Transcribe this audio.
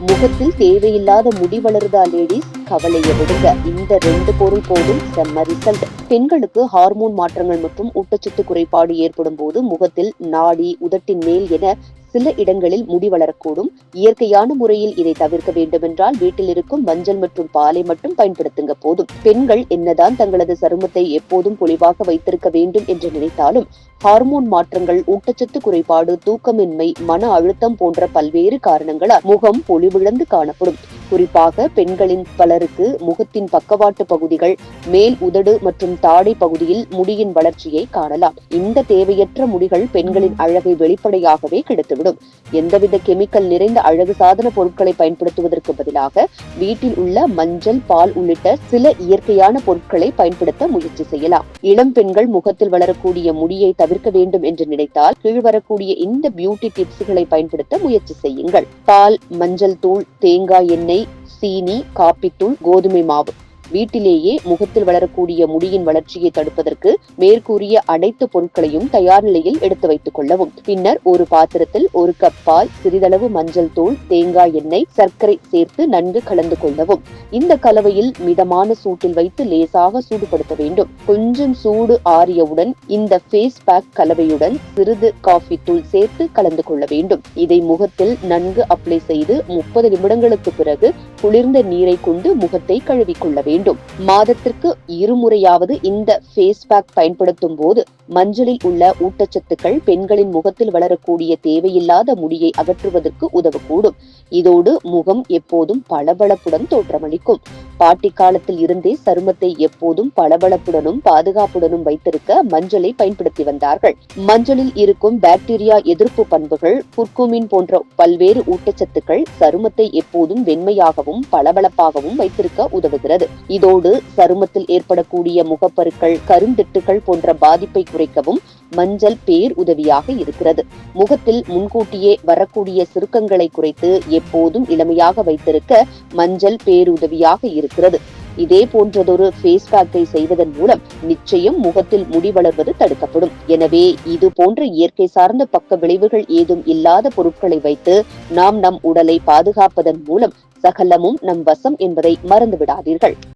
முகத்தில் தேவையில்லாத முடி வளருதா லேடிஸ் கவலையை விடுங்க. இந்த ரெண்டு பொருள் போதும் செம்ம ரிசல்ட் பெண்களுக்கு ஹார்மோன் மாற்றங்கள் மற்றும் ஊட்டச்சத்து குறைபாடு ஏற்படும் போது முகத்தில் நாடி உதட்டின் மேல் என சில இடங்களில் முடி வளரக்கூடும். இயற்கையான முறையில் இதை தவிர்க்க வேண்டுமென்றால் வீட்டில் இருக்கும் மஞ்சள் மற்றும் பாலை மட்டும் பயன்படுத்துங்க போதும். பெண்கள் என்னதான் தங்களது சருமத்தை எப்போதும் பொலிவாக வைத்திருக்க வேண்டும் என்று நினைத்தாலும் ஹார்மோன் மாற்றங்கள் ஊட்டச்சத்து குறைபாடு தூக்கமின்மை மன அழுத்தம் போன்ற பல்வேறு காரணங்களால் முகம் பொலிவிழந்து காணப்படும். குறிப்பாக பெண்களின் பலருக்கு முகத்தின் பக்கவாட்டு பகுதிகள் மேல் உதடு மற்றும் தாடை பகுதியில் முடியின் வளர்ச்சியை காணலாம். இந்த தேவையற்ற முடிகள் பெண்களின் அழகை வெளிப்படையாகவே கெடுத்துவிடும். எந்தவித கெமிக்கல் நிறைந்த அழகு சாதன பொருட்களை பயன்படுத்துவதற்கு பதிலாக வீட்டில் உள்ள மஞ்சள் பால் உள்ளிட்ட சில இயற்கையான பொருட்களை பயன்படுத்த முயற்சி செய்யலாம். இளம் பெண்கள் முகத்தில் வளரக்கூடிய முடியை தவிர்க்க வேண்டும் என்று நினைத்தால் கீழ்வரக்கூடிய இந்த பியூட்டி டிப்ஸ்களை பயன்படுத்த முயற்சி செய்யுங்கள். பால் மஞ்சள் தூள் தேங்காய் எண்ணெய் சீனி காப்பித்தூள் கோதுமை மாவு. வீட்டிலேயே முகத்தில் வளரக்கூடிய முடியின் வளர்ச்சியை தடுப்பதற்கு மேற்கூறிய அனைத்து பொருட்களையும் தயார் நிலையில் எடுத்து வைத்துக் கொள்ளவும். பின்னர் ஒரு பாத்திரத்தில் ஒரு கப் பால் சிறிதளவு மஞ்சள் தூள் தேங்காய் எண்ணெய் சர்க்கரை சேர்த்து நன்கு கலந்து கொள்ளவும். இந்த கலவையில் மிதமான சூட்டில் வைத்து லேசாக சூடுபடுத்த வேண்டும். கொஞ்சம் சூடு ஆறியவுடன் இந்த ஃபேஸ் பேக் கலவையுடன் சிறிது காஃபி தூள் சேர்த்து கலந்து கொள்ள வேண்டும். இதை முகத்தில் நன்கு அப்ளை செய்து முப்பது நிமிடங்களுக்கு பிறகு குளிர்ந்த நீரை கொண்டு முகத்தை கழுவிக்கொள்ள வேண்டும். மாதத்திற்கு இருமுறையாவது இந்த ஃபேஸ் பேக் பயன்படுத்தும் போது மஞ்சளில் உள்ள ஊட்டச்சத்துக்கள் பெண்களின் முகத்தில் வளரக்கூடிய தேவையில்லாத முடியை அகற்றுவதற்கு உதவக்கூடும். இதோடு முகம் எப்போதும் பளபளப்புடன் தோற்றமளிக்கும். பாட்டி காலத்தில் இருந்தே சருமத்தை எப்போதும் பளபளப்புடனும் பாதுகாப்புடனும் வைத்திருக்க மஞ்சளை பயன்படுத்தி வந்தார்கள். மஞ்சளில் இருக்கும் பாக்டீரியா எதிர்ப்பு பண்புகள் குர்குமின் போன்ற பல்வேறு ஊட்டச்சத்துக்கள் சருமத்தை எப்போதும் வெண்மையாகவும் பளபளப்பாகவும் வைத்திருக்க உதவுகிறது. இதோடு சருமத்தில் ஏற்படக்கூடிய முகப்பருக்கள் கருந்திட்டுகள் போன்ற பாதிப்பை குறைக்கவும் மஞ்சள் பேர் உதவியாக இருக்கிறது. முகத்தில் முன்கூட்டியே வரக்கூடிய சுருக்கங்களை குறைத்து எப்போதும் இளமையாக வைத்திருக்க மஞ்சள் பேருதவியாக இருக்கிறது. இதே போன்றதொரு ஃபேஸ் பேக்கை செய்வதன் மூலம் நிச்சயம் முகத்தில் முடி வளர்வது தடுக்கப்படும். எனவே இது போன்ற இயற்கை சார்ந்த பக்க விளைவுகள் ஏதும் இல்லாத பொருட்களை வைத்து நாம் நம் உடலை பாதுகாப்பதன் மூலம் சகலமும் நம் வசம் என்பதை மறந்து விடாதீர்கள்